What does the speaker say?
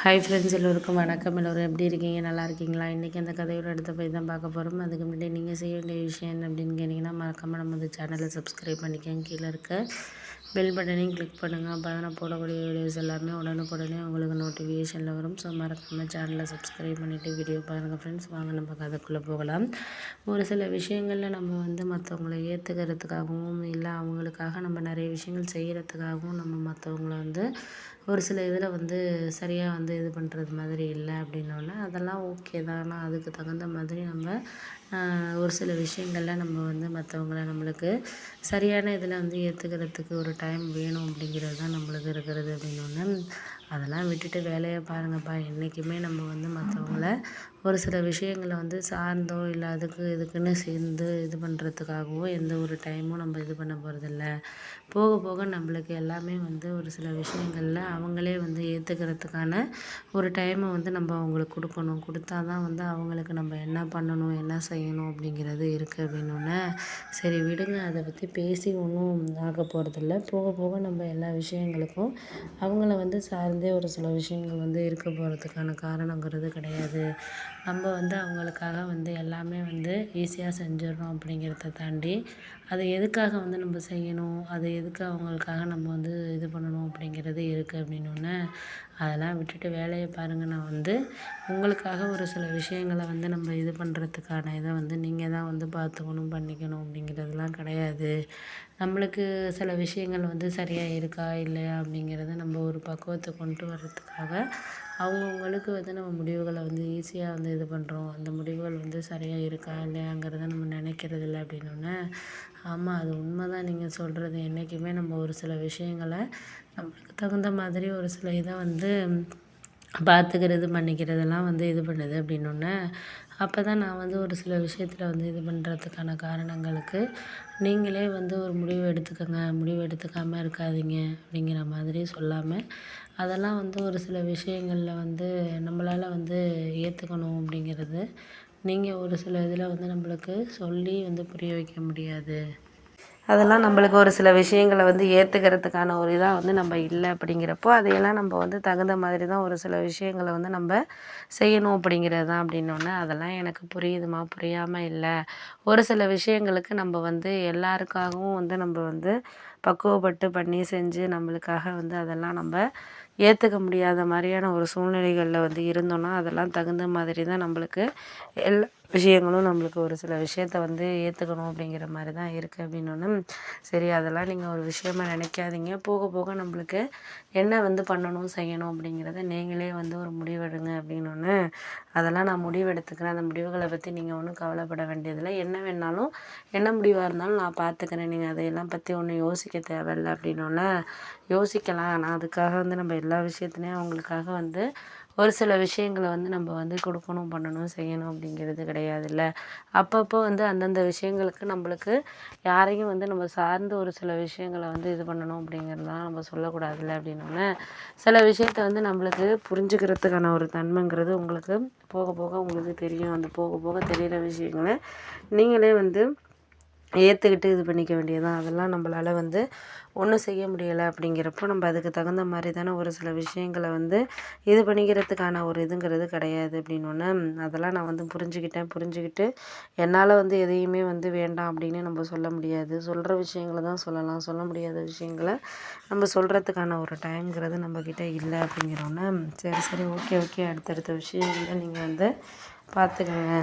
Hi friends எல்லோருக்கும் வணக்கம். எல்லோரும் எப்படி இருக்கீங்க? நல்லா இருக்கீங்களா? இன்றைக்கி அந்த கதையோட இடத்த போய் தான் பார்க்க போகிறோம் அதுக்கு முன்னாடி நீங்கள் செய்ய வேண்டிய விஷயம் என்ன அப்படின்னு கேட்டிங்கன்னா மறக்காமல் நம்ம இந்த சேனலை சப்ஸ்கிரைப் பண்ணிக்கோங்க. கீழே இருக்க பெல் பட்டனையும் கிளிக் பண்ணுங்கள் அப்போ தான் நான் போடக்கூடிய வீடியோஸ் எல்லாமே உடனுக்குடனே உங்களுக்கு நோட்டிஃபிகேஷனில் வரும். ஸோ மறக்காமல் சேனலை சப்ஸ்கிரைப் பண்ணிவிட்டு வீடியோ பாருங்கள் ஃப்ரெண்ட்ஸ் வாங்க நம்ம கதைக்குள்ளே போகலாம். ஒரு சில விஷயங்களில் நம்ம வந்து மற்றவங்கள ஏற்றுக்கிறதுக்காகவும் இல்லை அவங்களுக்காக நம்ம நிறைய விஷயங்கள் செய்கிறதுக்காகவும் நம்ம மற்றவங்கள வந்து ஒரு சில இதில் வந்து சரியாக வந்து இது பண்ணுறது மாதிரி இல்லை அப்படின்னோடனே அதெல்லாம் ஓகே தான். ஆனால் அதுக்கு தகுந்த மாதிரி நம்ம ஒரு சில விஷயங்களில் நம்ம வந்து மற்றவங்கள நம்மளுக்கு சரியான இதில் வந்து ஏற்றுக்கிறதுக்கு ஒரு டைம் வேணும் அப்படிங்கிறது தான் நம்மளுக்கு இருக்கிறது அப்படின்னோடனே அதெல்லாம் விட்டுட்டு வேலையை பாருங்கப்பா. என்றைக்குமே நம்ம வந்து மற்றவங்கள ஒரு சில விஷயங்கள வந்து சார்ந்தோ இல்லை அதுக்கு இதுக்குன்னு சேர்ந்து இது பண்ணுறதுக்காகவோ எந்த ஒரு டைமும் நம்ம இது பண்ண போகிறதில்ல போக போக நம்மளுக்கு எல்லாமே வந்து ஒரு சில விஷயங்களில் அவங்களே வந்து ஏற்றுக்கிறதுக்கான ஒரு டைமை வந்து நம்ம அவங்களுக்கு கொடுக்கணும். கொடுத்தா தான் வந்து அவங்களுக்கு நம்ம என்ன பண்ணணும் என்ன செய்யணும் அப்படிங்கிறது இருக்குது அப்படின்னோடனே சரி விடுங்க அதை பற்றி பேசி ஒன்றும் ஆக போகிறதில்ல போக போக நம்ம எல்லா விஷயங்களுக்கும் அவங்கள வந்து சார்ந்து ஒரு சில விஷயங்கள் வந்து இருக்க போகிறதுக்கான காரணங்கிறது கிடையாது. நம்ம வந்து அவங்களுக்காக வந்து எல்லாமே வந்து ஈஸியாக செஞ்சிடுறோம் அப்படிங்கிறத தாண்டி அதை எதுக்காக வந்து நம்ம செய்யணும் அது எதுக்கு அவங்களுக்காக நம்ம வந்து இது பண்ணணும் அப்படிங்கிறது இருக்குது அப்படின்னோடனே அதெல்லாம் விட்டுட்டு வேலையை பாருங்கள் நான் வந்து உங்களுக்காக ஒரு சில விஷயங்களை வந்து நம்ம இது பண்ணுறதுக்கான இதை வந்து நீங்கள் தான் வந்து பார்த்துக்கணும் பண்ணிக்கணும் அப்படிங்கிறதுலாம் கிடையாது. நம்மளுக்கு சில விஷயங்கள் வந்து சரியாக இருக்கா இல்லையா அப்படிங்கிறத நம்ம ஒரு பக்குவத்தை கொண்டு வர்றதுக்காக அவங்கவுங்களுக்கு வந்து நம்ம முடிவுகளை வந்து ஈஸியாக வந்து இது பண்ணுறோம் அந்த முடிவுகள் வந்து சரியாக இருக்கா இல்லையாங்கிறத நம்ம நினைக்கிறதில்ல அப்படின்னோடனே ஆமாம் அது உண்மை தான் நீங்கள் சொல்கிறது என்றைக்குமே நம்ம ஒரு சில விஷயங்களை நம்மளுக்கு தகுந்த மாதிரி ஒரு சில இதை வந்து பார்த்துக்கிறது பண்ணிக்கிறதெல்லாம் வந்து இது பண்ணுது அப்படின்னோடனே அப்போ தான் நான் வந்து ஒரு சில விஷயத்தில் வந்து இது பண்ணுறதுக்கான காரணங்களுக்கு நீங்களே வந்து ஒரு முடிவு எடுத்துக்கோங்க முடிவு எடுத்துக்காமல் இருக்காதீங்க அப்படிங்கிற மாதிரி சொல்லாமல் அதெல்லாம் வந்து ஒரு சில விஷயங்களில் வந்து நம்மளால் வந்து ஏற்றுக்கணும் அப்படிங்கிறது நீங்கள் ஒரு சில இதில் வந்து நம்மளுக்கு சொல்லி வந்து புரிய வைக்க முடியாது. அதெல்லாம் நம்மளுக்கு ஒரு சில விஷயங்களை வந்து ஏற்றுக்கிறதுக்கான ஒரு இதாக வந்து நம்ம இல்லை அப்படிங்கிறப்போ அதையெல்லாம் நம்ம வந்து தகுந்த மாதிரி தான் ஒரு சில விஷயங்களை வந்து நம்ம செய்யணும் அப்படிங்கிறது தான் அப்படின்னோடனே அதெல்லாம் எனக்கு புரியுதுமா புரியாமல் இல்லை. ஒரு சில விஷயங்களுக்கு நம்ம வந்து எல்லாருக்காகவும் வந்து நம்ம வந்து பக்குவப்பட்டு பண்ணி செஞ்சு நம்மளுக்காக வந்து அதெல்லாம் நம்ம ஏற்றுக்க முடியாத மாதிரியான ஒரு சூழ்நிலைகளில் வந்து இருந்தோன்னா அதெல்லாம் தகுந்த மாதிரி தான் நம்மளுக்கு எல்லா விஷயங்களும் நம்மளுக்கு ஒரு சில விஷயத்த வந்து ஏற்றுக்கணும் அப்படிங்கிற மாதிரி தான் இருக்குது அப்படின்னோடனே சரி அதெல்லாம் நீங்கள் ஒரு விஷயமா நினைக்காதீங்க. போக போக நம்மளுக்கு என்ன வந்து பண்ணணும் செய்யணும் அப்படிங்கிறத நீங்களே வந்து ஒரு முடிவெடுங்க அப்படின்னோடனே அதெல்லாம் நான் முடிவெடுத்துக்கிறேன். அந்த முடிவுகளை பற்றி நீங்கள் ஒன்றும் கவலைப்பட வேண்டியதில்லை. என்ன வேணாலும் என்ன முடிவாக இருந்தாலும் நான் பார்த்துக்கிறேன் நீங்கள் அதையெல்லாம் பற்றி ஒன்றும் யோசிக்க தேவையில்ல அப்படின்னோடனே யோசிக்கலாம். ஆனால் அதுக்காக வந்து நம்ம எல்லா விஷயத்துலையும் அவங்களுக்காக வந்து ஒரு சில விஷயங்களை வந்து நம்ம வந்து கொடுக்கணும் பண்ணணும் செய்யணும் அப்படிங்கிறது கிடையாதுல்ல. அப்பப்போ வந்து அந்தந்த விஷயங்களுக்கு நம்மளுக்கு யாரையும் வந்து நம்ம சார்ந்து ஒரு சில விஷயங்களை வந்து இது பண்ணணும் அப்படிங்கிறதெல்லாம் நம்ம சொல்லக்கூடாதுல்ல அப்படின்னோடனே சில விஷயத்த வந்து நம்மளுக்கு புரிஞ்சுக்கிறதுக்கான ஒரு தன்மைங்கிறது உங்களுக்கு போக போக உங்களுக்கு தெரியும். அந்த போக போக தெரியிற விஷயங்களை நீங்களே வந்து ஏற்றுக்கிட்டு இது பண்ணிக்க வேண்டியது தான் அதெல்லாம் நம்மளால வந்து ஒன்றும் செய்ய முடியலை அப்படிங்கிறப்போ நம்ம அதுக்கு தகுந்த மாதிரி தானே ஒரு சில விஷயங்களை வந்து இது பண்ணிக்கிறதுக்கான ஒரு இதுங்கிறது கிடையாது அப்படின்னோடனே அதெல்லாம் நான் வந்து புரிஞ்சுக்கிட்டேன். புரிஞ்சுக்கிட்டு என்னால் வந்து எதையுமே வந்து வேண்டாம் அப்படின்னு நம்ம சொல்ல முடியாது. சொல்கிற விஷயங்கள தான் சொல்லலாம். சொல்ல முடியாத விஷயங்களை நம்ம சொல்கிறதுக்கான ஒரு டைம்ங்கிறது நம்மக்கிட்ட இல்லை அப்படிங்கிறோன்னே சரி சரி ஓகே ஓகே. அடுத்தடுத்த விஷயங்கள நீங்கள் வந்து பார்த்துக்கங்க